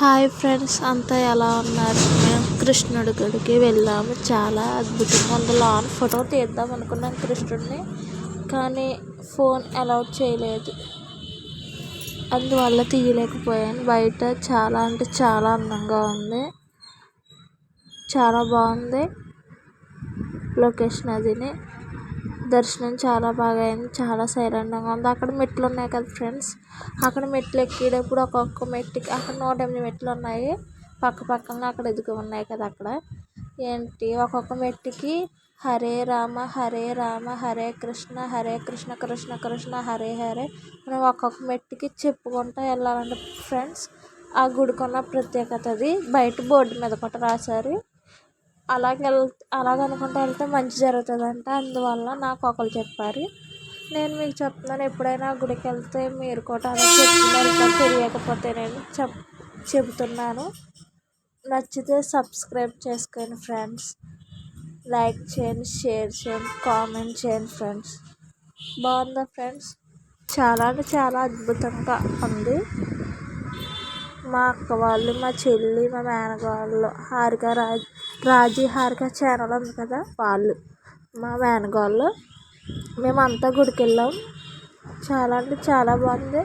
Hi friends అంతా ఎలా ఉన్నారు? మేము కృష్ణుడి గుడికి వెళ్ళాము. చాలా అద్భుతంగా ఉంది. లాన్ ఫోటో తీద్దాం అనుకున్నాం కృష్ణుడిని కానీ ఫోన్ అలౌడ్ చేయలేదు. అందువల్ల తీయలేకపోయాను. బయట చాలా అంటే చాలా అందంగా ఉంది. చాలా బాగుంది. లొకేషన్ అదిని. దర్శనం చాలా బాగా అయింది. చాలా సైలెంట్గా ఉంది. అక్కడ మెట్లు ఉన్నాయి కదా ఫ్రెండ్స్. అక్కడ మెట్లు ఎక్కేటప్పుడు ఒక్కొక్క మెట్టుకి అక్కడ నూట ఎనిమిది మెట్లు ఉన్నాయి. పక్క పక్కన అక్కడ ఎదుగు ఉన్నాయి కదా అక్కడ. ఏంటి? ఒక్కొక్క మెట్టుకి హరే రామ హరే రామ హరే కృష్ణ హరే కృష్ణ కృష్ణ కృష్ణ హరే హరే మనం ఒక్కొక్క మెట్టుకి చెప్పుకుంటూ వెళ్ళాలంటే ఫ్రెండ్స్. ఆ గుడికున్న ప్రత్యేకత అది. బయట బోర్డు మీద కూడా రాశారు. అలాగే అలాగ అనుకుంటూ వెళ్తే మంచి జరుగుతుందంట. అందువల్ల నాకు ఒకరు చెప్పారు. నేను మీకు చెప్తున్నాను ఎప్పుడైనా గుడికి వెళ్తే మీరు కూడా అలా చెప్తున్నారు తెలియకపోతే నేను చెప్ చెబుతున్నాను. నచ్చితే సబ్స్క్రైబ్ చేసుకోండి ఫ్రెండ్స్. లైక్ చేయండి షేర్ చేయండి కామెంట్ చేయండి ఫ్రెండ్స్. బాగుందా ఫ్రెండ్స్? చాలా అంటే చాలా అద్భుతంగా ఉంది. మా అక్క వాళ్ళు మా చెల్లి మా మేనగోళ్ళు హారిక రాజ్ రాజీ హారిక ఛానల్ ఉంది కదా వాళ్ళు మా మేనగోళ్ళు. మేమంతా గుడికి వెళ్ళాం చాలా అంటే చాలా బాగుంది.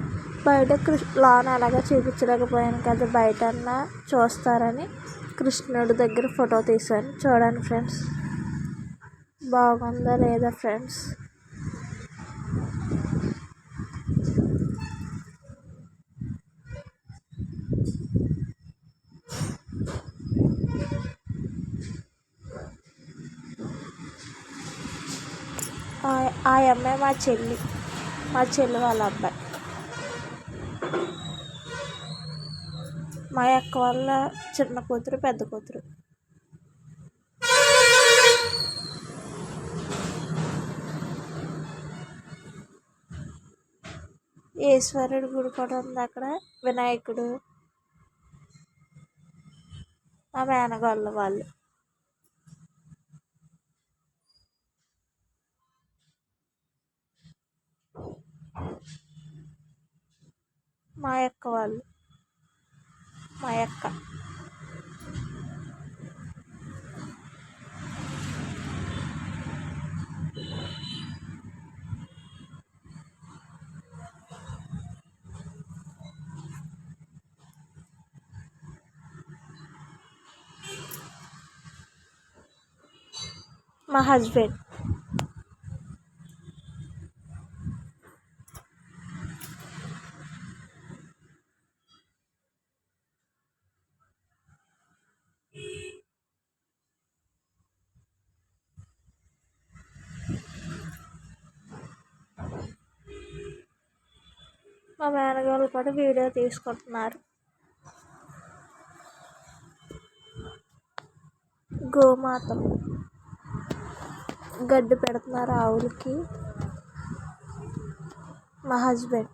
బయట కృష్ణ లాన్ అలాగా చూపించలేకపోయాను కదా బయట అన్నా చూస్తారని కృష్ణుడి దగ్గర ఫోటో తీశాను. చూడండి ఫ్రెండ్స్. బాగుందా లేదా ఫ్రెండ్స్? ఆ అమ్మాయి మా చెల్లి. మా చెల్లి వాళ్ళ అబ్బాయి. మా అక్క వాళ్ళ చిన్న కూతురు పెద్ద కూతురు. ఈశ్వరుడు గుడి కూడా ఉంది అక్కడ వినాయకుడు. మా మేనగాళ్ళ వాళ్ళు. మా అక్క వాళ్ళు. మా అక్క. మా హస్బెండ్. మా మేనగాళ్ళు కూడా వీడియో తీసుకుంటున్నారు. గోమాత గడ్డి పెడుతున్నారు ఆవులకి. మా హస్బెండ్.